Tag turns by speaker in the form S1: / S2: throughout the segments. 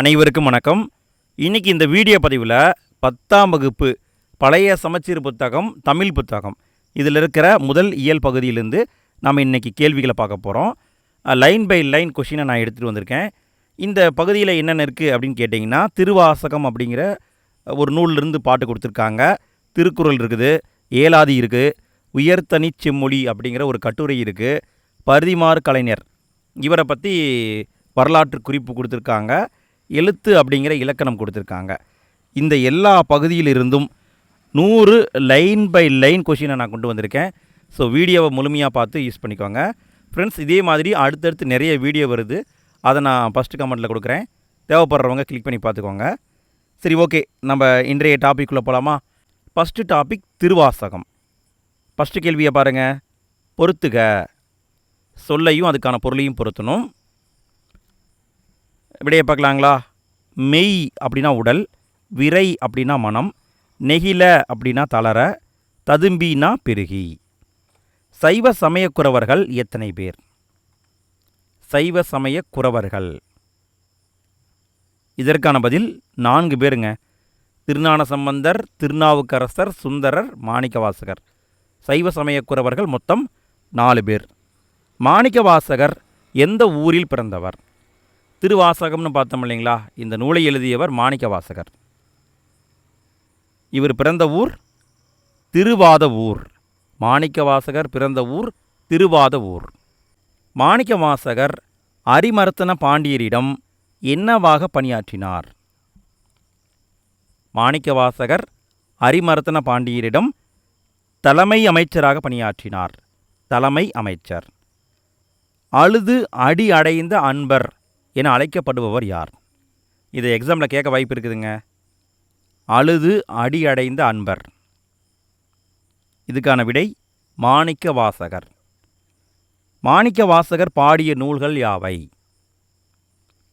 S1: அனைவருக்கும் வணக்கம். இன்னைக்கு இந்த வீடியோ பதிவில் பத்தாம் வகுப்பு பழைய சமச்சீர் புத்தகம் தமிழ் புத்தகம். இதில் இருக்கிற முதல் இயல் பகுதியிலேருந்து நம்ம இன்னைக்கு கேள்விகளை பார்க்க போகிறோம் லைன் பை லைன் கொஷினை நான் எடுத்துகிட்டு வந்திருக்கேன். இந்த பகுதியில் என்னென்ன இருக்குது அப்படின்னு கேட்டிங்கன்னா திருவாசகம் அப்படிங்கிற ஒரு நூல்லேருந்து பாட்டு கொடுத்துருக்காங்க. திருக்குறள் இருக்குது ஏலாதி இருக்குது உயர்தனி செம்மொழி அப்படிங்கிற ஒரு கட்டுரை இருக்குது பரிதிமார் கலைஞர். இவரை பற்றி வரலாற்று குறிப்பு கொடுத்துருக்காங்க. எழுத்து அப்படிங்கிற இலக்கணம் கொடுத்துருக்காங்க. இந்த எல்லா பகுதியிலிருந்தும் நூறு லைன் பை லைன் கொஷினை நான் கொண்டு வந்திருக்கேன். ஸோ வீடியோவை முழுமையாக பார்த்து யூஸ் பண்ணிக்கோங்க. ஃப்ரெண்ட்ஸ் இதே மாதிரி அடுத்தடுத்து நிறைய வீடியோ வருது. அதை நான் ஃபஸ்ட்டு கமெண்ட்டில் கொடுக்குறேன். தேவைப்படுறவங்க கிளிக் பண்ணி பார்த்துக்கோங்க. சரி ஓகே நம்ம இன்றைய டாபிக்குள்ளே போகலாமா ஃபஸ்ட்டு டாபிக் திருவாசகம். ஃபஸ்ட்டு கேள்வியை பாருங்கள் பொறுத்துக. சொல்லையும் அதுக்கான பொருளையும் பொருத்தணும். விடையை பார்க்கலாங்களா? மெய் அப்படின்னா உடல் விரை அப்படின்னா மனம் நெகில அப்படின்னா தளர ததும்பினா பெருகி. சைவ சமயக்குறவர்கள் எத்தனை பேர்? சைவ சமயக் குறவர்கள். இதற்கான பதில் நான்கு பேருங்க. திருஞான சம்பந்தர் திருநாவுக்கரசர் சுந்தரர் மாணிக்கவாசகர். சைவ சமயக்குறவர்கள் மொத்தம் நாலு பேர். மாணிக்கவாசகர் எந்த ஊரில் பிறந்தவர்? திருவாசகம்னு பார்த்தோம் இல்லைங்களா? இந்த நூலை எழுதியவர் மாணிக்கவாசகர். இவர் பிறந்த ஊர் திருவாத ஊர். மாணிக்கவாசகர் பிறந்த ஊர் திருவாத ஊர். மாணிக்கவாசகர் அரிமர்த்தன பாண்டியரிடம் என்னவாக பணியாற்றினார்? மாணிக்கவாசகர் அரிமர்த்தன பாண்டியரிடம் தலைமை அமைச்சராக பணியாற்றினார். தலைமை அமைச்சர். அழுது அடி அடைந்த அன்பர் என அழைக்கப்படுபவர் யார்? இது எக்ஸாமில் கேட்க வாய்ப்பு இருக்குதுங்க. அழுது அடி அடைந்த அன்பர். இதுக்கான விடை மாணிக்க வாசகர். மாணிக்க வாசகர் பாடிய நூல்கள் யாவை?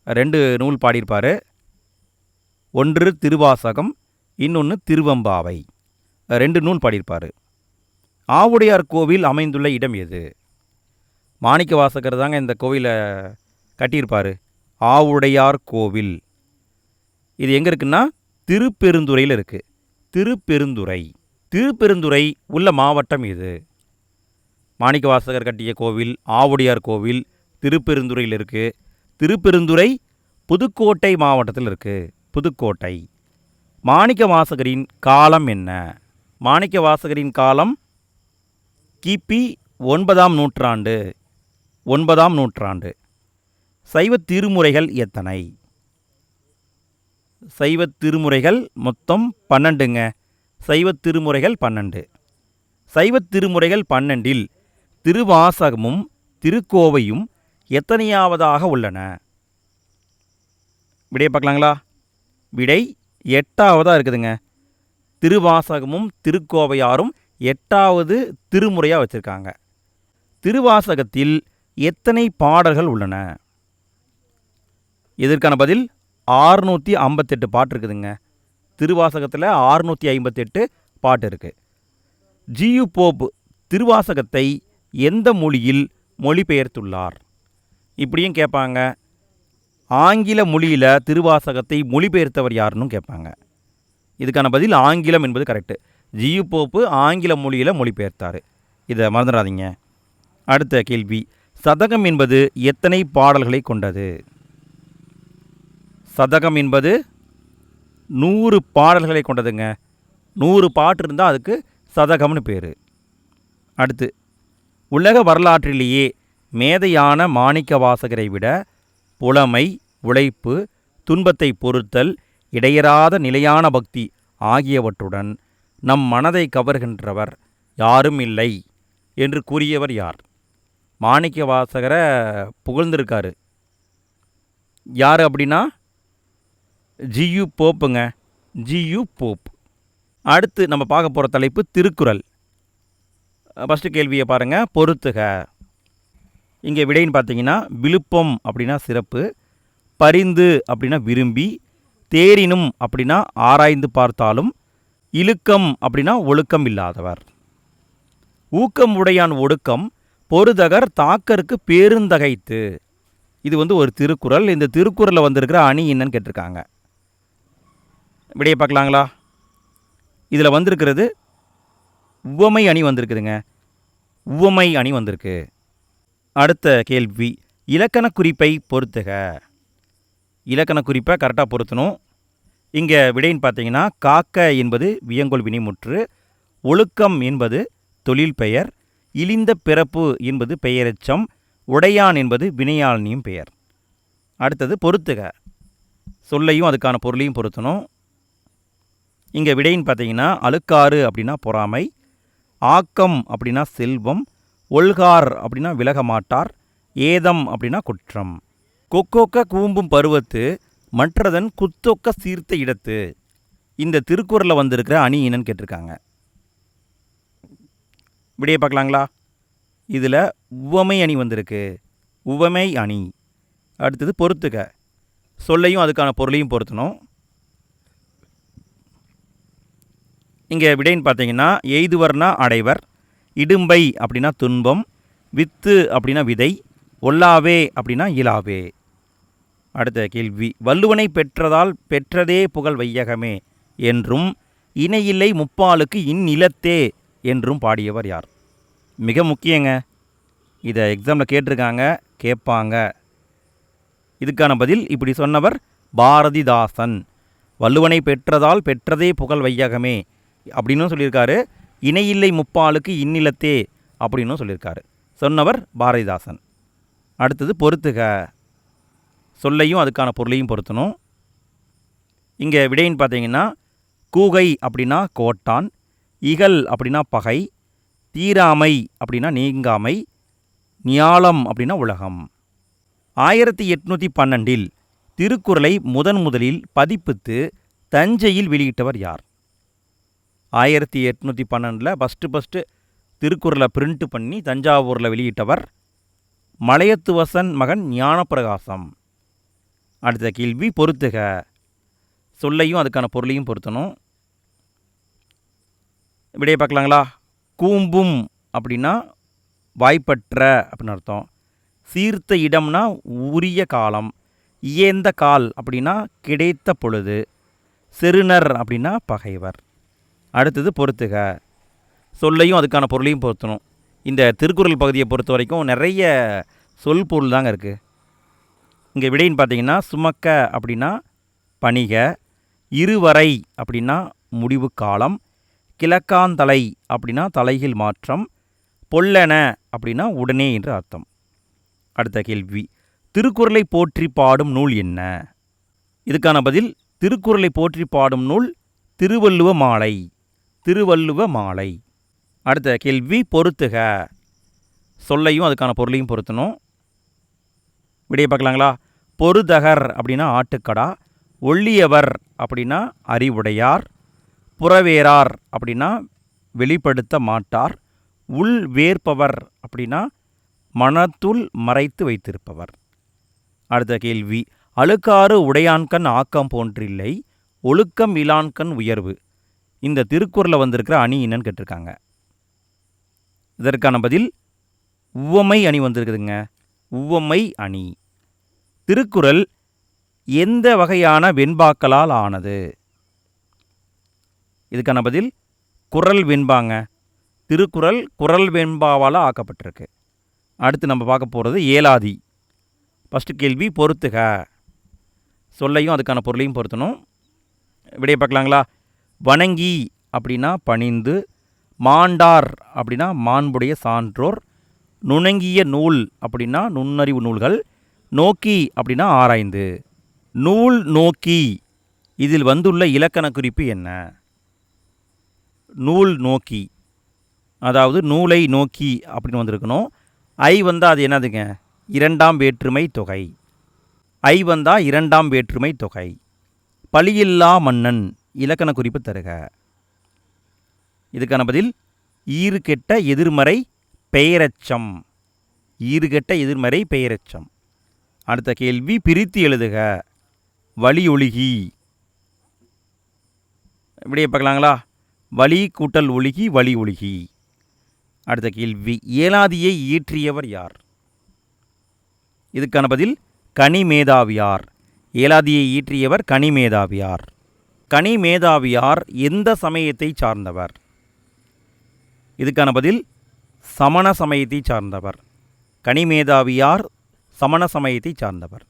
S1: ரெண்டு நூல் பாடியிருப்பார். ஒன்று திருவாசகம் இன்னொன்று திருவம்பாவை. ரெண்டு நூல் பாடியிருப்பார். ஆவுடையார் கோவில் அமைந்துள்ள இடம் எது? மாணிக்க வாசகர் தாங்க இந்த கோவிலை கட்டியிருப்பார். ஆவுடையார் கோவில். இது எங்கே இருக்குன்னா? திருப்பெருந்துறையில் இருக்குது திருப்பெருந்துறை. திருப்பெருந்துறை உள்ள மாவட்டம் இது. மாணிக்கவாசகர் கட்டிய கோவில் ஆவுடையார் கோவில் திருப்பெருந்துறையில் இருக்குது திருப்பெருந்துறை புதுக்கோட்டை மாவட்டத்தில் இருக்குது புதுக்கோட்டை. மாணிக்க வாசகரின் காலம் என்ன? மாணிக்க வாசகரின் காலம் கிபி ஒன்பதாம் நூற்றாண்டு. ஒன்பதாம் நூற்றாண்டு. சைவ திருமுறைகள் எத்தனை? சைவ திருமுறைகள் மொத்தம் பன்னெண்டுங்க. சைவ திருமுறைகள் பன்னெண்டு. சைவ திருமுறைகள் பன்னெண்டில் திருவாசகமும் திருக்கோவையும் எத்தனையாவதாக உள்ளன? விடையை பார்க்கலாங்களா? விடை எட்டாவதாக இருக்குதுங்க. திருவாசகமும் திருக்கோவையாரும் எட்டாவது திருமுறையாக வச்சுருக்காங்க. திருவாசகத்தில் எத்தனை பாடல்கள் உள்ளன? இதற்கான பதில் ஆறுநூற்றி ஐம்பத்தெட்டு பாட்டு இருக்குதுங்க. திருவாசகத்தில் ஆறுநூற்றி ஐம்பத்தெட்டு பாட்டு இருக்குது ஜியு போப் திருவாசகத்தை எந்த மொழியில் மொழிபெயர்த்துள்ளார்? இப்படியும் கேட்பாங்க. ஆங்கில மொழியில் திருவாசகத்தை மொழிபெயர்த்தவர் யாருன்னு கேட்பாங்க. இதுக்கான பதில் ஆங்கிலம் என்பது கரெக்டு. ஜியு போப்பு ஆங்கில மொழியில் மொழிபெயர்த்தார். இதை மறந்துடாதீங்க. அடுத்த கேள்வி. சதகம் என்பது எத்தனை பாடல்களை கொண்டது? சதகம் என்பது நூறு பாடல்களை கொண்டதுங்க. நூறு பாட்டு இருந்தால் அதுக்கு சதகம்னு பேர். அடுத்து உலக வரலாற்றிலேயே மேதையான மாணிக்க வாசகரை விட புலமை உழைப்பு துன்பத்தை பொறுத்தல் இடையறாத நிலையான பக்தி ஆகியவற்றுடன் நம் மனதை கவர்கின்றவர் யாரும் இல்லை என்று கூறியவர் யார்? மாணிக்க வாசகரை புகழ்ந்திருக்காரு. யார் அப்படின்னா ஜியு போப்புங்க. G U Pope. அடுத்து நம்ம பார்க்க போகிற தலைப்பு திருக்குறள். ஃபஸ்ட்டு கேள்வியை பாருங்கள் பொறுத்துக. இங்கே விடைன்னு பார்த்தீங்கன்னா விழுப்பம் அப்படின்னா சிறப்பு பரிந்து அப்படின்னா விரும்பி தேரினும் அப்படின்னா ஆராய்ந்து பார்த்தாலும் இழுக்கம் அப்படின்னா ஒழுக்கம் இல்லாதவர். ஊக்கம் உடையான் ஒடுக்கம் பொறுதகர் தாக்கருக்கு பேருந்தகைத்து. இது வந்து ஒரு திருக்குறள். இந்த திருக்குறளில் வந்திருக்கிற அணி என்னன்னு கேட்டிருக்காங்க. விடையை பார்க்கலாங்களா? இதில் வந்திருக்கிறது உவமை அணி வந்திருக்குதுங்க. உவமை அணி வந்திருக்கு. அடுத்த கேள்வி இலக்கண குறிப்பை பொறுத்துக இலக்கண குறிப்பை கரெக்டாக பொருத்தணும். இங்கே விடைன்னு பார்த்தீங்கன்னா காக்க என்பது வியங்கோல் வினிமுற்று ஒழுக்கம் என்பது தொழில் பெயர் இழிந்த பிறப்பு என்பது பெயரெச்சம் உடையான் என்பது வினையாளனியும் பெயர். அடுத்தது பொறுத்துக சொல்லையும் அதுக்கான பொருளையும் பொருத்தணும். இங்கே விடைன்னு பார்த்தீங்கன்னா அழுக்காறு அப்படின்னா பொறாமை ஆக்கம் அப்படின்னா செல்வம் ஒல்கார் அப்படின்னா விலக மாட்டார் ஏதம் அப்படின்னா குற்றம். கொக்கோக்க கூம்பும் பருவத்து மற்றதன் குத்தொக்க சீர்த்த இடத்து. இந்த திருக்குறளில் வந்திருக்கிற அணி இனன்னு கேட்டிருக்காங்க. விடையை பார்க்கலாங்களா? இதில் உவமை அணி வந்திருக்கு. உவமை அணி. அடுத்தது பொறுத்துக. சொல்லையும் அதுக்கான பொருளையும் பொருத்தணும். இங்கே விடைன்னு பார்த்தீங்கன்னா எய்துவர்னா அடைவர் இடும்பை அப்படின்னா துன்பம் வித்து அப்படின்னா விதை ஒல்லாவே அப்படின்னா இலாவே. அடுத்த கேள்வி வள்ளுவனை பெற்றதால் பெற்றதே புகழ் வையகமே என்றும் இணையில்லை முப்பாலுக்கு இந்நிலத்தே என்றும் பாடியவர் யார்? மிக முக்கியங்க. இதை எக்ஸாமில் கேட்டிருக்காங்க கேட்பாங்க. இதுக்கான பதில் இப்படி சொன்னவர் பாரதிதாசன். வள்ளுவனை பெற்றதால் பெற்றதே புகழ் வையகமே அப்படின்னும் சொல்லியிருக்காரு. இணையில்லை முப்பாலுக்கு இன்னிலத்தே அப்படின்னும் சொல்லியிருக்காரு. சொன்னவர் பாரதிதாசன். அடுத்தது பொறுத்துக. சொல்லையும் அதுக்கான பொருளையும் பொருத்தணும். இங்கே விடைன்னு பார்த்தீங்கன்னா கூகை அப்படின்னா கோட்டான் இகல் அப்படின்னா பகை தீராமை அப்படின்னா நீங்காமை நியாளம் அப்படின்னா உலகம். ஆயிரத்தி எட்நூற்றி பன்னெண்டில் திருக்குறளை முதன் முதலில் பதிப்பித்து தஞ்சையில் வெளியிட்டவர் யார்? ஆயிரத்தி எட்நூற்றி பன்னெண்டில் ஃபஸ்ட்டு ஃபஸ்ட்டு திருக்குறளை பிரிண்ட் பண்ணி தஞ்சாவூரில் வெளியிட்டவர் மலையத்துவசன் மகன் ஞானப்பிரகாசம். அடுத்த கேள்வி பொறுத்துக சொல்லையும் அதுக்கான பொருளையும் பொருத்தணும். விடையை பார்க்கலாங்களா? கூம்பும் அப்படின்னா வாய்ப்பற்ற அப்படின்னு அர்த்தம். சீர்த்த இடம்னா உரிய காலம். இயந்த கால் அப்படின்னா கிடைத்த பொழுது. செருணர் அப்படின்னா பகைவர். அடுத்தது பொறுத்துக. சொல்லையும் அதுக்கான பொருளையும் பொருத்தணும். இந்த திருக்குறள் பகுதியை பொறுத்த வரைக்கும் நிறைய சொல் பொருள் தாங்க இருக்குது இங்கே விடைன்னு பார்த்தீங்கன்னா சுமக்க அப்படின்னா பணிக இருவரை அப்படின்னா முடிவு காலம் கிழக்காந்தலை அப்படின்னா தலைகீழ் மாற்றம் பொல்லென அப்படின்னா உடனே என்று அர்த்தம். அடுத்த கேள்வி திருக்குறளை போற்றி பாடும் நூல் என்ன? இதுக்கான பதில் திருக்குறளை போற்றி பாடும் நூல் திருவள்ளுவ மாலை. திருவள்ளுவ மாலை. அடுத்த கேள்வி பொறுத்துக சொல்லையும் அதுக்கான பொருளையும் பொருத்தணும். விடையை பார்க்கலாங்களா? பொருதகர் அப்படின்னா ஆட்டுக்கடா ஒள்ளியவர் அப்படின்னா அறிவுடையார் புறவேறார் அப்படின்னா வெளிப்படுத்த மாட்டார் உள் வேர்ப்பவர் அப்படின்னா மனத்துள் மறைத்து வைத்திருப்பவர். அடுத்த கேள்வி அழுக்காறு உடையான்கண் ஆக்கம் போன்றில்லை ஒழுக்கம் இலான்கண் உயர்வு. இந்த திருக்குறளில் வந்திருக்கிற அணி என்னன்னு கேட்டிருக்காங்க. இதற்கான பதில் உவமை அணி வந்திருக்குதுங்க. உவமை அணி. திருக்குறள் எந்த வகையான வெண்பாக்களால் ஆனது? இதுக்கான பதில் குரல் வெண்பாங்க. திருக்குறள் குரல் வெண்பாவால் ஆக்கப்பட்டிருக்கு. அடுத்து நம்ம பார்க்க போகிறது ஏலாதி. ஃபஸ்ட்டு கேள்வி பொறுத்துக சொல்லையும் அதுக்கான பொருளையும் பொருத்தணும். விடைய பார்க்கலாங்களா? வணங்கி அப்படின்னா பணிந்து மாண்டார் அப்படின்னா மாண்புடைய சான்றோர் நுணங்கிய நூல் அப்படின்னா நுண்ணறிவு நூல்கள் நோக்கி அப்படின்னா ஆராய்ந்து. நூல் நோக்கி இதில் வந்துள்ள இலக்கண குறிப்பு என்ன? நூல் நோக்கி அதாவது நூலை நோக்கி அப்படின்னு வந்திருக்கணும். ஐ வந்தால் அது என்னதுங்க? இரண்டாம் வேற்றுமை தொகை. ஐ வந்தால் இரண்டாம் வேற்றுமை தொகை. பழியில்லா மன்னன் இலக்கண குறிப்பு தருக. இதுக்கான பதில் ஈறு கெட்ட எதிர்மறை பெயரச்சம். ஈறு கெட்ட எதிர்மறை பெயரச்சம். அடுத்த கேள்வி பிரித்து எழுதுக. வழி ஒழுகி இப்படியே பார்க்கலாங்களா? வழி கூட்டல் ஒழுகி வழி ஒழுகி. அடுத்த கேள்வி ஏலாதியை இயற்றியவர் யார்? இதுக்கான பதில் கனிமேதாவியார் ஏலாதியை ஈற்றியவர் கனிமேதாவியார் கனிமேதாவியார் எந்த சமயத்தை சார்ந்தவர்? இதுக்கான பதில் சமண சமயத்தை சார்ந்தவர். கனிமேதாவியார் சமண சமயத்தை சார்ந்தவர்.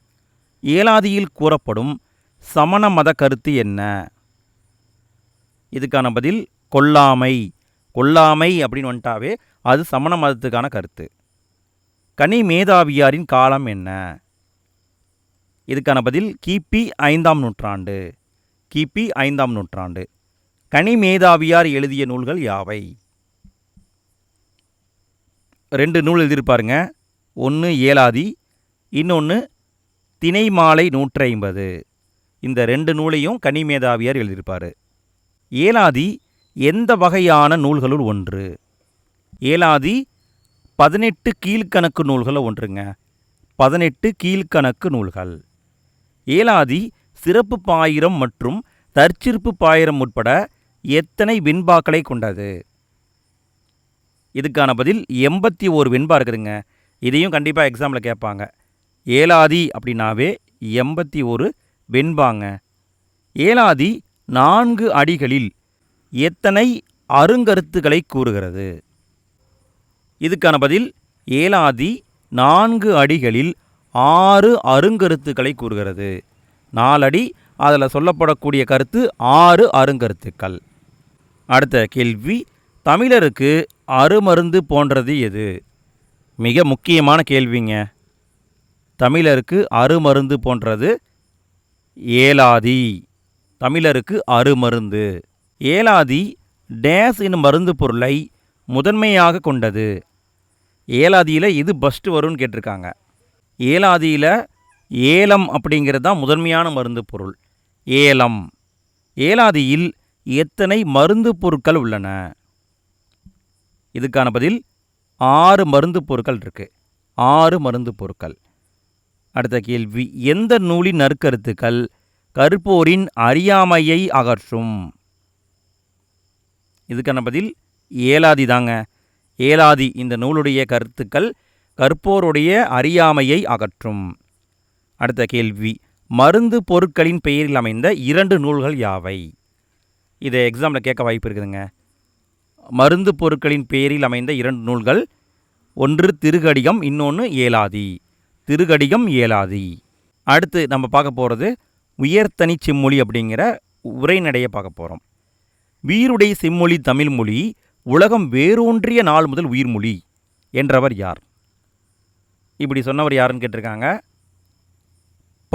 S1: ஏலாதியில் கூறப்படும் சமண மத கருத்து என்ன? இதுக்கான பதில் கொல்லாமை. கொல்லாமை அப்படின்னு வந்துட்டாவே அது சமண மதத்துக்கான கருத்து. கனி மேதாவியாரின் காலம் என்ன? இதுக்கான பதில் கிபி ஐந்தாம் நூற்றாண்டு. கிபி ஐந்தாம் நூற்றாண்டு. கனிமேதாவியார் எழுதிய நூல்கள் யாவை? ரெண்டு நூல் எழுதியிருப்பாருங்க ஒன்று ஏலாதி இன்னொன்று திணைமாலை நூற்றி ஐம்பது இந்த ரெண்டு நூலையும் கனிமேதாவியார் எழுதியிருப்பார். ஏலாதி எந்த வகையான நூல்களுள் ஒன்று? ஏலாதி பதினெட்டு கீழ்க்கணக்கு நூல்களில் ஒன்றுங்க. பதினெட்டு கீழ்க்கணக்கு நூல்கள். ஏலாதி சிறப்பு பாயிரம் மற்றும் தற்சிற்பு பாயிரம் உட்பட எத்தனை வெண்பாக்களை கொண்டது? இதுக்கான பதில் எண்பத்தி ஓரு வெண்பா இருக்குதுங்க. இதையும் கண்டிப்பாக எக்ஸாமில் கேட்பாங்க. ஏலாதி அப்படின்னாவே எண்பத்தி ஒரு வெண்பாங்க. ஏலாதி நான்கு அடிகளில் எத்தனை அருங்கருத்துக்களை கூறுகிறது? இதுக்கான பதில் ஏலாதி நான்கு அடிகளில் ஆறு அருங்கருத்துக்களை கூறுகிறது. நாலடி அதில் சொல்லப்படக்கூடிய கருத்து ஆறு அருங்கருத்துக்கள். அடுத்த கேள்வி தமிழருக்கு அருமருந்து போன்றது எது? மிக முக்கியமான கேள்விங்க. தமிழருக்கு அருமருந்து போன்றது ஏலாதி. தமிழருக்கு அருமருந்து. ஏலாதி டேஸ் என்னும் மருந்து பொருளை முதன்மையாக கொண்டது. ஏலாதியில் இது பஸ்ட்டு வரும்னு கேட்டிருக்காங்க. ஏலாதியில் ஏலம் அப்படிங்கிறது தான் முதன்மையான மருந்து பொருள். ஏலம். ஏலாதியில் எத்தனை மருந்து பொருட்கள் உள்ளன? இதுக்கான பதில் ஆறு மருந்து பொருட்கள் இருக்கு. ஆறு மருந்து பொருட்கள். அடுத்த கேள்வி எந்த நூலின் நற்கருத்துக்கள் கற்போரின் அறியாமையை அகற்றும்? இதுக்கான பதில் ஏலாதி தாங்க. ஏலாதி இந்த நூலுடைய கருத்துக்கள் கற்போருடைய அறியாமையை அகற்றும். அடுத்த கேள்வி. மருந்து பொருட்களின் பெயரில் அமைந்த இரண்டு நூல்கள் யாவை? இதை எக்ஸாமில் கேட்க வாய்ப்பு இருக்குதுங்க. மருந்து பொருட்களின் பெயரில் அமைந்த இரண்டு நூல்கள் ஒன்று திருகடிகம் இன்னொன்று ஏலாதி. திருகடிகம் ஏலாதி. அடுத்து நம்ம பார்க்க போகிறது உயர்த்தனி செம்மொழி அப்படிங்கிற உரைநடையை பார்க்க போகிறோம் வீருடைய செம்மொழி தமிழ் மொழி உலகம் வேரூன்றிய நாள் முதல் உயிர்மொழி என்றவர் யார்? இப்படி சொன்னவர் யாருன்னு கேட்டிருக்காங்க?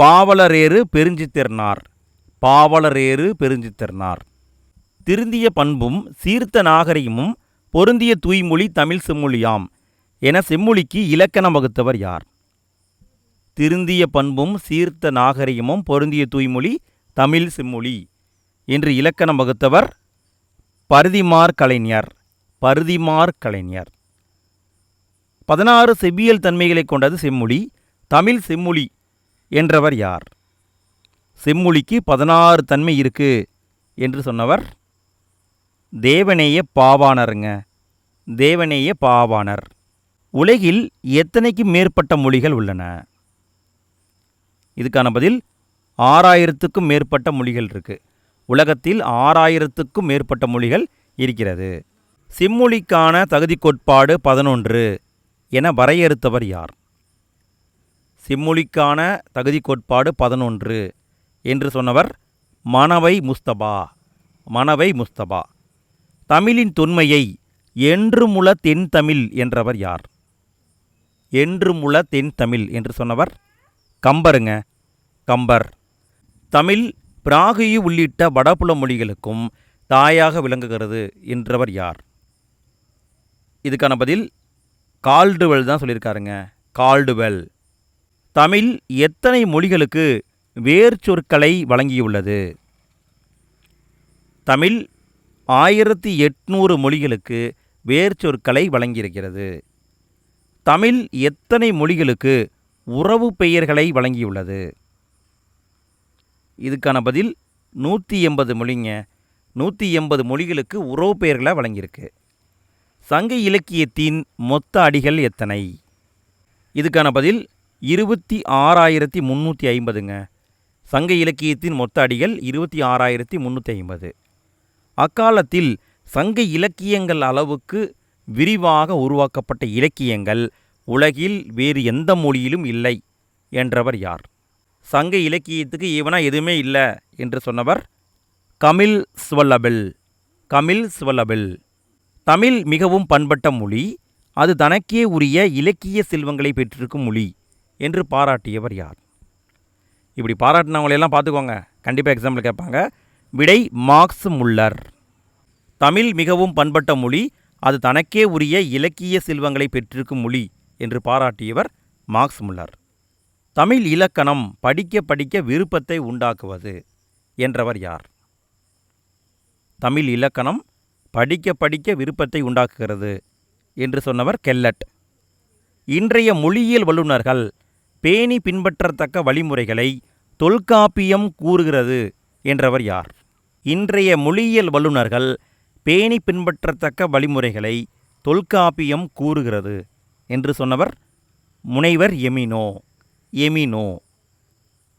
S1: பாவலரேறு பெருஞ்சித்திறனார் பாவலரேறு பெருஞ்சித்திறனார் திருந்திய பண்பும் சீர்த்த நாகரிகமும் பொருந்திய தூய்மொழி தமிழ் செம்மொழியாம் என செம்மொழிக்கு இலக்கணம் வகுத்தவர் யார்? திருந்திய பண்பும் சீர்த்த நாகரிகமும் பொருந்திய தூய்மொழி தமிழ் செம்மொழி என்று இலக்கணம் வகுத்தவர் பருதிமார் கலைஞர். பருதிமார் கலைஞர். பதினாறு செவ்வியல் தன்மைகளை கொண்டது செம்மொழி தமிழ் செம்மொழி என்றவர் யார்? செம்மொழிக்கு பதினாறு தன்மை இருக்கு என்று சொன்னவர் தேவனேய பாவாணருங்க. தேவநேய பாவாணர். உலகில் எத்தனைக்கும் மேற்பட்ட மொழிகள் உள்ளன? இதுக்கான பதில் ஆறாயிரத்துக்கும் மேற்பட்ட மொழிகள் இருக்கு. உலகத்தில் ஆறாயிரத்துக்கும் மேற்பட்ட மொழிகள் இருக்கிறது. செம்மொழிக்கான தகுதி கோட்பாடு பதினொன்று என வரையறுத்தவர் யார்? செம்மொழிக்கான தகுதி கோட்பாடு பதினொன்று என்று சொன்னவர் மணவை முஸ்தபா. மணவை முஸ்தபா. தமிழின் தொன்மையை என்றுமுள தென் தமிழ் என்றவர் யார்? என்றுமுள தென் தமிழ் என்று சொன்னவர் கம்பருங்க. கம்பர். தமிழ் பிராகியு உள்ளிட்ட வடபுல மொழிகளுக்கும் தாயாக விளங்குகிறது என்றவர் யார்? இதுக்கான பதில் கால்டுவெல் தான் சொல்லியிருக்காருங்க. கால்டுவெல். தமிழ் எத்தனை மொழிகளுக்கு வேர் சொற்களை வழங்கியுள்ளது? தமிழ் ஆயிரத்தி எட்நூறு மொழிகளுக்கு வேர் சொற்களை வழங்கியிருக்கிறது. தமிழ் எத்தனை மொழிகளுக்கு உறவு பெயர்களை வழங்கியுள்ளது? இதுக்கான பதில் நூற்றி எண்பது மொழிங்க. நூற்றி எண்பது மொழிகளுக்கு உறவு பெயர்களை வழங்கியிருக்கு. சங்க இலக்கியத்தின் மொத்த அடிகள் எத்தனை? இதுக்கான பதில் இருபத்தி ஆறாயிரத்தி முந்நூற்றி ஐம்பதுங்க. சங்க இலக்கியத்தின் மொத்த அடிகள் இருபத்தி ஆறாயிரத்தி முந்நூற்றி ஐம்பது. அக்காலத்தில் சங்க இலக்கியங்கள் அளவுக்கு விரிவாக உருவாக்கப்பட்ட இலக்கியங்கள் உலகில் வேறு எந்த மொழியிலும் இல்லை என்றவர் யார்? சங்க இலக்கியத்துக்கு ஈவனா எதுவுமே இல்லை என்று சொன்னவர் கமில் ஸ்வல்லபில் கமில் ஸ்வல்லபில் தமிழ் மிகவும் பண்பட்ட மொழி அது தனக்கே உரிய இலக்கிய செல்வங்களை பெற்றிருக்கும் மொழி. என்று பாராட்டியவர் யார்? இப்படி பாராட்டினவங்களையெல்லாம் பார்த்துக்கோங்க. கண்டிப்பாக எக்ஸாம்பிள் கேட்பாங்க. விடை மார்க்ஸ் முல்லர். தமிழ் மிகவும் பண்பட்ட மொழி. அது தனக்கே உரிய இலக்கிய செல்வங்களை பெற்றிருக்கும் மொழி என்று பாராட்டியவர் மார்க்ஸ் முல்லர். தமிழ் இலக்கணம் படிக்க படிக்க விருப்பத்தை உண்டாக்குவது என்றவர் யார்? தமிழ் இலக்கணம் படிக்க படிக்க விருப்பத்தை உண்டாக்குகிறது என்று சொன்னவர் கெல்லட். இன்றைய மொழியியல் வல்லுநர்கள் பேணி பின்பற்றத்தக்க வழிமுறைகளை தொல்காப்பியம் கூறுகிறது என்றவர் யார்? இன்றைய மொழியியல் வல்லுநர்கள் பேணி பின்பற்றத்தக்க வழிமுறைகளை தொல்காப்பியம் கூறுகிறது என்று சொன்னவர் முனைவர் எமினோ. எமினோ.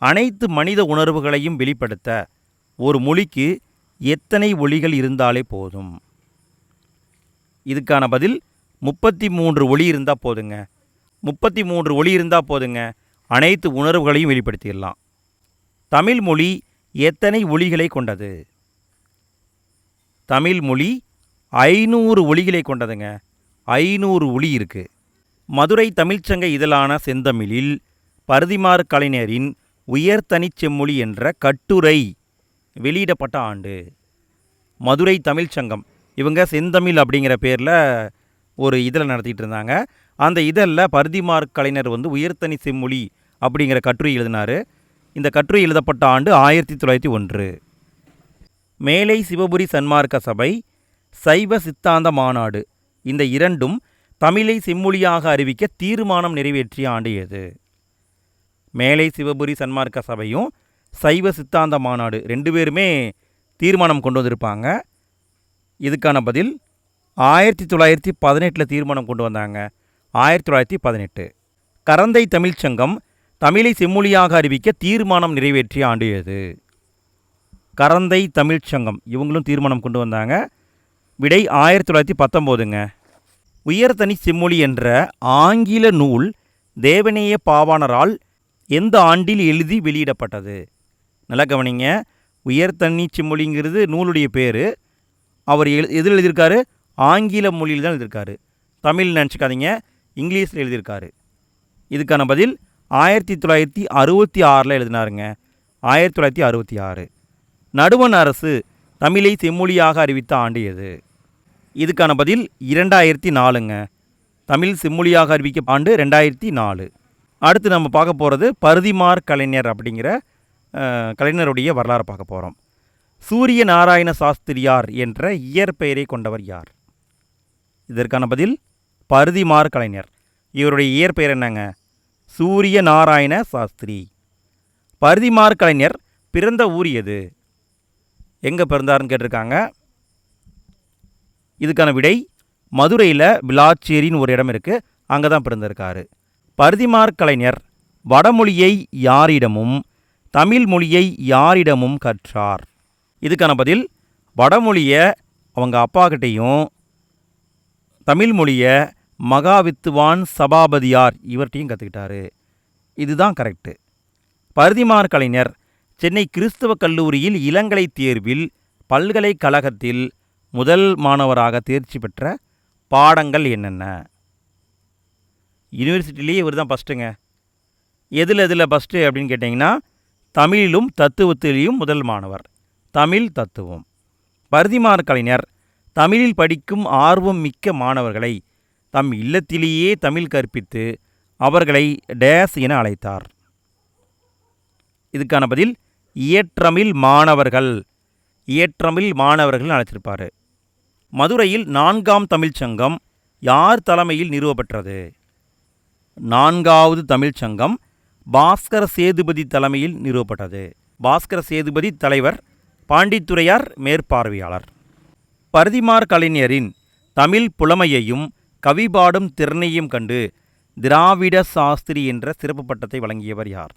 S1: அனைத்து மனித உணர்வுகளையும் வெளிப்படுத்த ஒரு மொழிக்கு எத்தனை ஒலிகள் இருந்தாலே போதும்? இதுக்கான பதில் முப்பத்தி மூன்று ஒளி இருந்தால் போதுங்க. முப்பத்தி மூன்று ஒளி இருந்தால் போதுங்க. அனைத்து உணர்வுகளையும் வெளிப்படுத்திடலாம். தமிழ் மொழி எத்தனை ஒளிகளை கொண்டது? தமிழ் மொழி ஐநூறு ஒளிகளை கொண்டதுங்க. ஐநூறு ஒளி இருக்குது மதுரை தமிழ்ச்சங்க இதழான செந்தமிழில் பருதிமாறு கலைஞரின் உயர்தனிச் செம்மொழி என்ற கட்டுரை வெளியிடப்பட்ட ஆண்டு. மதுரை தமிழ்ச்சங்கம். இவங்க செந்தமிழ் அப்படிங்கிற பேரில் ஒரு இதில் நடத்திட்டு இருந்தாங்க. அந்த இதழில் பருதிமார்க் கலைஞர் வந்து உயர்த்தனி செம்மொழி அப்படிங்கிற கட்டுரை எழுதினார். இந்த கட்டுரை எழுதப்பட்ட ஆண்டு ஆயிரத்தி தொள்ளாயிரத்தி ஒன்று. மேலை சிவபுரி சன்மார்க்க சபை சைவ சித்தாந்த மாநாடு. இந்த இரண்டும் தமிழை செம்மொழியாக அறிவிக்க தீர்மானம் நிறைவேற்றிய ஆண்டு எது மேலை சிவபுரி சன்மார்க்க சபையும் சைவ சித்தாந்த மாநாடு ரெண்டு பேருமே தீர்மானம் கொண்டு வந்திருப்பாங்க. இதுக்கான பதில் ஆயிரத்தி தொள்ளாயிரத்தி பதினெட்டில் தீர்மானம் கொண்டு வந்தாங்க. ஆயிரத்தி தொள்ளாயிரத்தி பதினெட்டு. கரந்தை தமிழ்ச்சங்கம் தமிழை செம்மொழியாக அறிவிக்க தீர்மானம் நிறைவேற்றிய ஆண்டு எது? கரந்தை தமிழ்ச்சங்கம் இவங்களும் தீர்மானம் கொண்டு வந்தாங்க. விடை ஆயிரத்தி தொள்ளாயிரத்தி பத்தொம்போதுங்க. உயர்தனி செம்மொழி என்ற ஆங்கில நூல் தேவநேய பாவாணரால் எந்த ஆண்டில் எழுதி வெளியிடப்பட்டது? நல்லா கவனிங்க. உயர்தனி செம்மொழிங்கிறது நூலுடைய பேர். அவர் எழு எதில் எழுதியிருக்காரு? ஆங்கில மொழியில் தான் எழுதியிருக்காரு. தமிழ் நினச்சிக்காதீங்க. இங்கிலீஷில் எழுதியிருக்காரு. இதுக்கான பதில் ஆயிரத்தி தொள்ளாயிரத்தி அறுபத்தி ஆறில் எழுதினாருங்க. ஆயிரத்தி தொள்ளாயிரத்தி அறுபத்தி ஆறு. நடுவண் அரசு தமிழை செம்மொழியாக அறிவித்த ஆண்டு எது? இதுக்கான பதில் இரண்டாயிரத்தி நாலுங்க. தமிழ் செம்மொழியாக அறிவிக்க ஆண்டு ரெண்டாயிரத்தி நாலு. அடுத்து நம்ம பார்க்க போகிறது பருதிமார் கலைஞர் அப்படிங்கிற கலைஞருடைய வரலாறு பார்க்க போகிறோம் சூரிய நாராயண சாஸ்திரியார் என்ற இயற்பெயரை கொண்டவர் யார்? இதற்கான பதில் பருதிமார் கலைஞர். இவருடைய இயற்பெயர் என்னங்க? சூரிய நாராயண சாஸ்திரி. பருதிமார் கலைஞர் பிறந்த ஊர் எது? எங்கே பிறந்தாருன்னு கேட்டிருக்காங்க. இதுக்கான விடை மதுரையில் விளாச்சேரின்னு ஒரு இடம் இருக்குது அங்கே தான் பிறந்திருக்காரு. பருதிமார் கலைஞர் வடமொழியை யாரிடமும் தமிழ் மொழியை யாரிடமும் கற்றார். இதுக்கான பதில் வடமொழியை அவங்க அப்பாக்கிட்டேயும் தமிழ் மொழியை மகாவித்துவான் சபாபதியார் இவர்கிட்டையும் கற்றுக்கிட்டாரு இதுதான் கரெக்டு பருதிமார் கலைஞர் சென்னை கிறிஸ்தவ கல்லூரியில் இளங்கலை தேர்வில் பல்கலைக்கழகத்தில் முதல் மாணவராக தேர்ச்சி பெற்ற பாடங்கள் என்னென்ன? யூனிவர்சிட்டிலேயே இவர் தான் ஃபஸ்ட்டுங்க எதில் எதில் ஃபஸ்ட்டு அப்படின்னு கேட்டிங்கன்னா தமிழிலும் தத்துவத்திலேயும் முதல் மாணவர். தமிழ் தத்துவம். பருதிமார் கலைஞர் தமிழில் படிக்கும் ஆர்வம் மிக்க மாணவர்களை தம் இல்லத்திலேயே தமிழ் கற்பித்து அவர்களை டேஸ் என அழைத்தார். இதுக்கான பதில் இயற்றமிழ் மாணவர்கள். இயற்றமிழ் மாணவர்கள் அழைத்திருப்பார். மதுரையில் நான்காம் தமிழ்ச் சங்கம் யார் தலைமையில் நிறுவப்பட்டது நான்காவது தமிழ்ச் சங்கம் பாஸ்கர சேதுபதி தலைமையில் நிறுவப்பட்டது பாஸ்கர சேதுபதி தலைவர் பாண்டித்துரையார் மேற்பார்வையாளர். பரதிமார் கலைஞரின் தமிழ் புலமையையும் கவிபாடும் திறனையும் கண்டு திராவிட சாஸ்திரி என்ற சிறப்பு பட்டத்தை வழங்கியவர் யார்?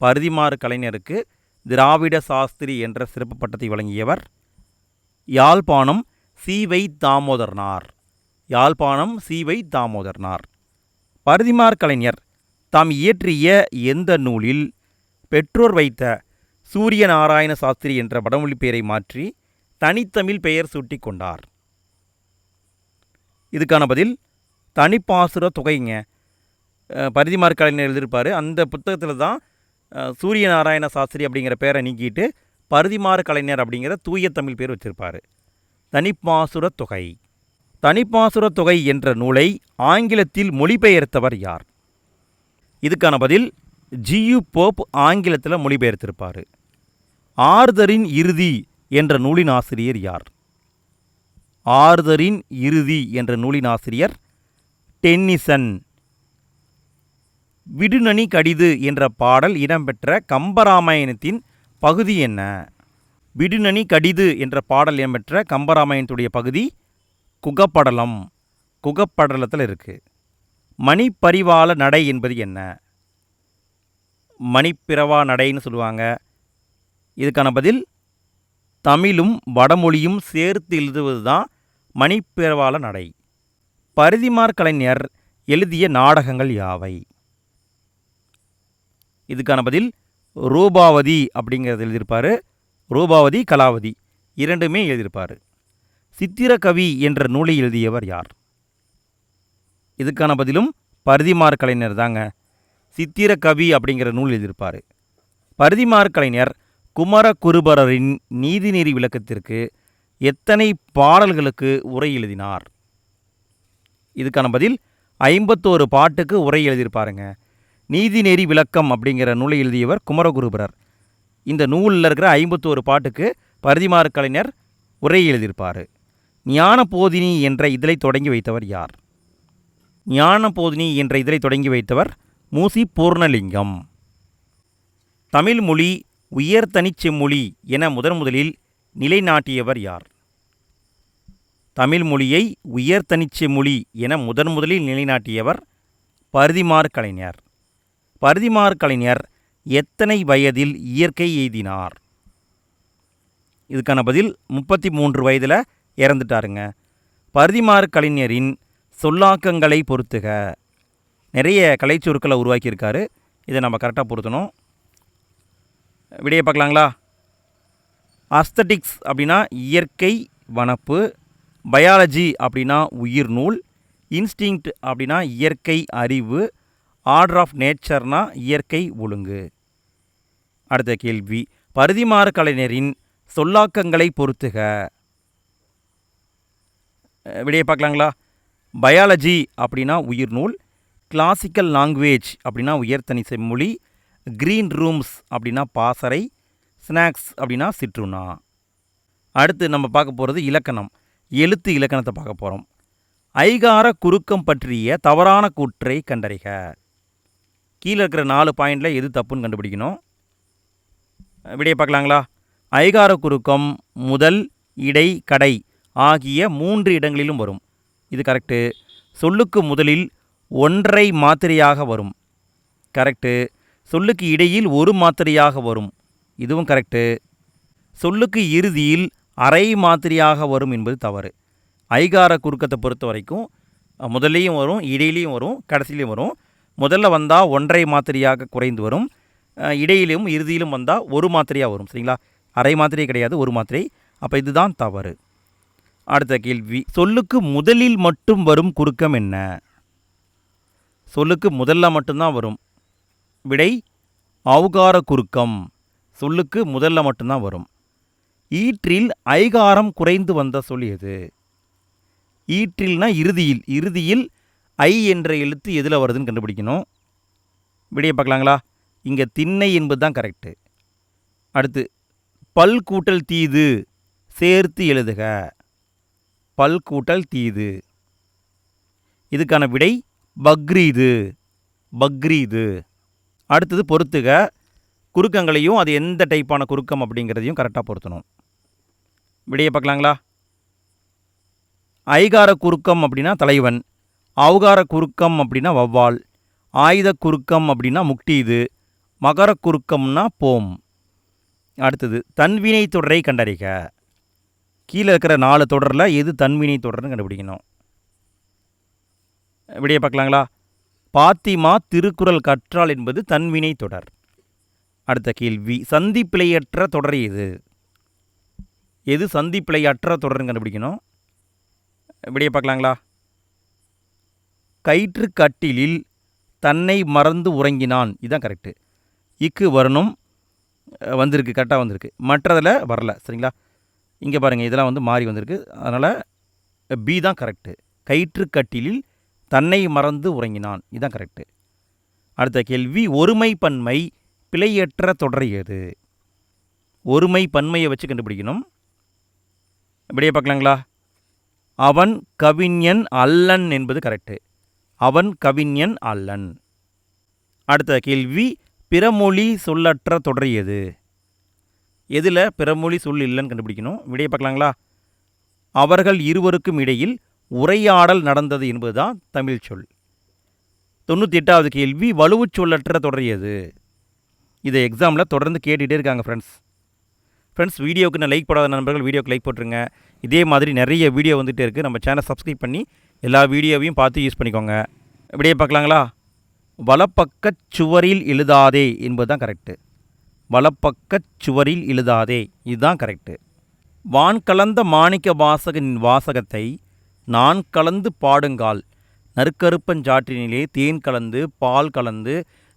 S1: பருதிமாறு கலைஞருக்கு திராவிட சாஸ்திரி என்ற சிறப்பு பட்டத்தை வழங்கியவர் யாழ்ப்பாணம் சீவை தாமோதரனார். யாழ்ப்பாணம் சீவை தாமோதரனார். பருதிமார் கலைஞர் தாம் இயற்றிய எந்த நூலில் பெற்றோர் வைத்த சூரிய நாராயண சாஸ்திரி என்ற வடமொழி பெயரை மாற்றி தனித்தமிழ் பெயர் சூட்டிக் கொண்டார். இதுக்கான பதில் தனிப்பாசுர தொகைங்க. பரிதிமார் கலைஞர் எழுதியிருப்பார். அந்த புத்தகத்தில் தான் சூரிய நாராயண சாஸ்திரி அப்படிங்கிற பேரை நீக்கிட்டு பரிதிமாறு கலைஞர் அப்படிங்கிற தூய தமிழ் பேர் வச்சுருப்பார். தனிப்பாசுர தொகை. தனிப்பாசுர தொகை என்ற நூலை ஆங்கிலத்தில் மொழிபெயர்த்தவர் யார்? இதுக்கான பதில் ஜியு போப் ஆங்கிலத்தில் மொழிபெயர்த்திருப்பார். ஆர்தரின் இறுதி என்ற நூலின் ஆசிரியர் யார்? ஆர்தரின் இறுதி என்ற நூலின் ஆசிரியர் டென்னிசன். விடுநனி கடிது என்ற பாடல் இடம்பெற்ற கம்பராமாயணத்தின் பகுதி என்ன? விடுநனி கடிது என்ற பாடல் இடம்பெற்ற கம்பராமாயணத்துடைய பகுதி குகப்படலம். குகப்படலத்தில் இருக்குது மணிப்பரிவாள நடை என்பது என்ன? மணிப்பிரவா நடைன்னு சொல்லுவாங்க. இதுக்கான பதில் தமிழும் வடமொழியும் சேர்த்து எழுதுவது தான் மணிப்பிரவாள நடை. பரிதிமார் கலைஞர் எழுதிய நாடகங்கள் யாவை? இதுக்கான பதில் ரூபாவதி அப்படிங்கிறது எழுதியிருப்பார். ரூபாவதி கலாவதி இரண்டுமே எழுதியிருப்பார். சித்திரக்கவி என்ற நூலை எழுதியவர் யார்? இதுக்கான பதிலும் பரிதிமார் கலைஞர் தாங்க. சித்திரக்கவி அப்படிங்கிற நூல் எழுதியிருப்பார். பரிதிமார் கலைஞர் குமரகுருபரரின் நீதிநெறி விளக்கத்திற்கு எத்தனை பாடல்களுக்கு உரை எழுதினார்? இதுக்கான பதில் ஐம்பத்தோரு பாட்டுக்கு உரை எழுதியிருப்பாருங்க. நீதிநெறி விளக்கம் அப்படிங்கிற நூலை எழுதியவர் குமரகுருபரர். இந்த நூலில் இருக்கிற ஐம்பத்தோரு பாட்டுக்கு பரிதிமாறு கலைஞர் உரை எழுதியிருப்பார். ஞானபோதினி என்ற இதழை தொடங்கி வைத்தவர் யார்? ஞானபோதினி என்ற இதழை தொடங்கி வைத்தவர் மூசி பூர்ணலிங்கம். தமிழ் மொழி உயர்தனிச் செம்மொழி என முதன் முதலில் நிலைநாட்டியவர் யார்? தமிழ் மொழியை உயர்தனிச்சை மொழி என முதன் முதலில் நிலைநாட்டியவர் பருதிமார் கலைஞர். பருதிமார் கலைஞர் எத்தனை வயதில் இயற்கை எய்தினார்? இதுக்கான பதில் முப்பத்தி மூன்று வயதில் இறந்துட்டாருங்க. பருதிமார் கலைஞரின் சொல்லாக்கங்களை பொறுத்துக. நிறைய கலைச்சொற்களை உருவாக்கியிருக்காரு. இதை நம்ம கரெக்டாக பொருத்தணும். விடையை பார்க்கலாங்களா? அஸ்தட்டிக்ஸ் அப்படின்னா இயற்கை வனப்பு பயாலஜி அப்படின்னா உயிர்நூல் இன்ஸ்டிங்க்ட் அப்படின்னா இயற்கை அறிவு ஆர்டர் ஆஃப் நேச்சர்னா இயற்கை ஒழுங்கு. அடுத்த கேள்வி பருதிமாறு கலைஞரின் சொல்லாக்கங்களை பொறுத்துக. விடையை பார்க்கலாங்களா? பயாலஜி அப்படின்னா உயிர்நூல் கிளாசிக்கல் லாங்குவேஜ் அப்படின்னா உயர்தனி செம்மொழி க்ரீன் ரூம்ஸ் அப்படின்னா பாசறை ஸ்நாக்ஸ் அப்படின்னா சிற்றுணா. அடுத்து நம்ம பார்க்க போகிறது இலக்கணம். எழுத்து இலக்கணத்தை பார்க்க போகிறோம் ஐகார குறுக்கம் பற்றிய தவறான கூற்றை கண்டறிக. கீழே இருக்கிற நாலு பாயிண்டில் எது தப்புன்னு கண்டுபிடிக்கணும். விடையை பார்க்கலாங்களா? ஐகார குறுக்கம் முதல் இடை கடை ஆகிய மூன்று இடங்களிலும் வரும். இது கரெக்டு சொல்லுக்கு முதலில் ஒன்றை மாத்திரையாக வரும். கரெக்டு சொல்லுக்கு இடையில் ஒரு மாத்திரையாக வரும். இதுவும் கரெக்டு சொல்லுக்கு இறுதியில் அரை மாத்திரையாக வரும் என்பது தவறு. ஐகார குறுக்கத்தை பொறுத்த வரைக்கும் முதல்லையும் வரும் இடையிலையும் வரும் கடைசிலையும் வரும். முதல்ல வந்தால் ஒன்றரை மாத்திரையாக குறைந்து வரும். இடையிலும் இறுதியிலும் வந்தால் ஒரு மாத்திரையாக வரும் சரிங்களா? அரை மாத்திரை கிடையாது ஒரு மாத்திரை. அப்போ இதுதான் தவறு. அடுத்த கேள்வி சொல்லுக்கு முதலில் மட்டும் வரும் குறுக்கம் என்ன? சொல்லுக்கு முதல்ல மட்டும்தான் வரும். விடை அவுகார குறுக்கம். சொல்லுக்கு முதல்ல மட்டும்தான் வரும். ஈற்றில் ஐகாரம் குறைந்து வந்த சொல் எது? ஈற்றில்னா இறுதியில் இறுதியில் ஐ என்ற எழுத்து எதில் வருதுன்னு கண்டுபிடிக்கணும். விடையை பார்க்கலாங்களா? இங்கே திண்ணை என்பது தான் கரெக்டு அடுத்து பல் கூட்டல் தீது சேர்த்து எழுதுக. பல் கூட்டல் தீது. இதுக்கான விடை பக்ரீது. பக்ரீது. அடுத்தது பொறுத்துக. குறுக்கங்களையும் அது எந்த டைப்பான குறுக்கம் அப்படிங்கிறதையும் கரெக்டாக பொருத்தணும். விடையை பார்க்கலாங்களா? ஐகார குறுக்கம் அப்படின்னா தலைவன் அவுகார குறுக்கம் அப்படின்னா வவ்வால் ஆயுத குறுக்கம் அப்படின்னா முக்டி இது மகர குறுக்கம்னா போம். அடுத்தது தன்வினை தொடரை கண்டறிக. கீழே இருக்கிற நாலு தொடரில் எது தன்வினை தொடர்னு கண்டுபிடிக்கணும். இப்படியே பார்க்கலாங்களா? பாத்திமா திருக்குறள் கற்றால் என்பது தன்வினை தொடர். அடுத்த கேள்வி. சந்திப்பிழையற்ற தொடர் எது? எது சந்திப்பிழையற்ற தொடர்னு கண்டுபிடிக்கணும். இப்படியே பார்க்கலாங்களா? கயிற்று கட்டிலில் தன்னை மறந்து உறங்கினான். இதுதான் கரெக்டு இக்கு வரணும் வந்திருக்கு கரெக்டாக வந்திருக்கு. மற்றதில் வரல சரிங்களா? இங்கே பாருங்கள் இதெல்லாம் வந்து மாறி வந்திருக்கு. அதனால் பி தான் கரெக்டு கயிற்று கட்டிலில் தன்னை மறந்து உறங்கினான். இதுதான் கரெக்டு அடுத்த கேள்வி ஒருமை பன்மை பிழையற்ற தொடர் எது? ஒருமை பன்மையை வச்சு கண்டுபிடிக்கணும். இப்படியே பார்க்கலாங்களா? அவன் கவிஞன் அல்லன் என்பது கரெக்டு அவன் கவிஞன் அல்லன். அடுத்த கேள்வி பிறமொழி சொல்லற்ற தொடர் எது? எதில் பிறமொழி சொல் இல்லைன்னு கண்டுபிடிக்கணும். விடையை பார்க்கலாங்களா? அவர்கள் இருவருக்கும் இடையில் உரையாடல் நடந்தது என்பதுதான் தமிழ் சொல். தொண்ணூற்றி எட்டாவது கேள்வி வலுவுச் சொல்லற்ற தொடர் எது? இதை எக்ஸாமில் தொடர்ந்து கேட்டுகிட்டே இருக்காங்க ஃப்ரெண்ட்ஸ் ஃப்ரெண்ட்ஸ் வீடியோவுக்கு நான் லைக் போடாத நண்பர்கள் வீடியோக்கு லைக் போட்டுருங்க. இதே மாதிரி நிறைய வீடியோ வந்துகிட்டே இருக்குது நம்ம சேனல் சப்ஸ்கிரைப் பண்ணி எல்லா வீடியோவையும் பார்த்து யூஸ் பண்ணிக்கோங்க. இப்படியே பார்க்கலாங்களா? வலப்பக்கச் சுவரில் எழுதாதே என்பது தான் கரெக்டு வலப்பக்கச் சுவரில் எழுதாதே இதுதான் கரெக்டு வான் கலந்த மாணிக்க வாசகனின் வாசகத்தை நான் கலந்து பாடுங்கால் நறுக்கருப்பஞ்சாற்றினிலே தேன் கலந்து பால் கலந்து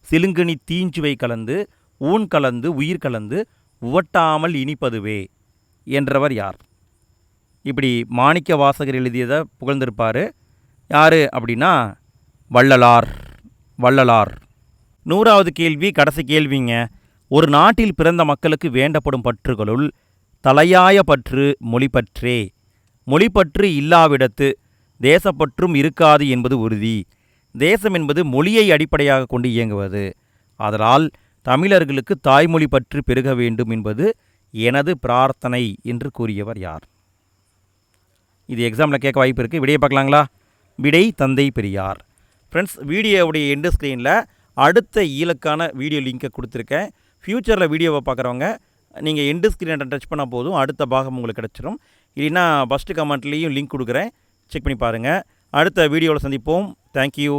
S1: சிலுங்கனி தீஞ்சுவை கலந்து ஊன் கலந்து உயிர் கலந்து உவட்டாமல் இனிப்பதுவே என்றவர் யார்? இப்படி மாணிக்க வாசகர் எழுதியதை புகழ்ந்திருப்பார். யார் அப்படின்னா வள்ளலார் வள்ளலார். நூறாவது கேள்வி கடைசி கேள்விங்க. ஒரு நாட்டில் பிறந்த மக்களுக்கு வேண்டப்படும் பற்றுகளுள் தலையாய பற்று மொழிப்பற்றே மொழிப்பற்று இல்லாவிடத்து தேசப்பற்றும் இருக்காது என்பது உறுதி. தேசம் என்பது மொழியை அடிப்படையாக கொண்டு இயங்குவது. அதனால் தமிழர்களுக்கு தாய்மொழி பற்று பெருக வேண்டும் என்பது எனது பிரார்த்தனை என்று கூறியவர் யார்? இது எக்ஸாமில் கேட்க வாய்ப்பு இருக்குது விடையை பார்க்கலாங்களா? விடை தந்தை பெரியார். ஃப்ரெண்ட்ஸ் வீடியோவுடைய எண்டு ஸ்க்ரீனில் அடுத்த ஈலக்கான வீடியோ லிங்கை கொடுத்துருக்கேன். ஃப்யூச்சரில் வீடியோவை பார்க்குறவங்க நீங்கள் எண்டு ஸ்க்ரீனை டச் பண்ணால் போதும். அடுத்த பாகம் உங்களுக்கு கிடச்சிரும். இல்லைன்னா ஃபஸ்ட்டு கமெண்ட்லேயும் லிங்க் கொடுக்குறேன். செக் பண்ணி பாருங்கள் அடுத்த வீடியோவில் சந்திப்போம். தேங்க்யூ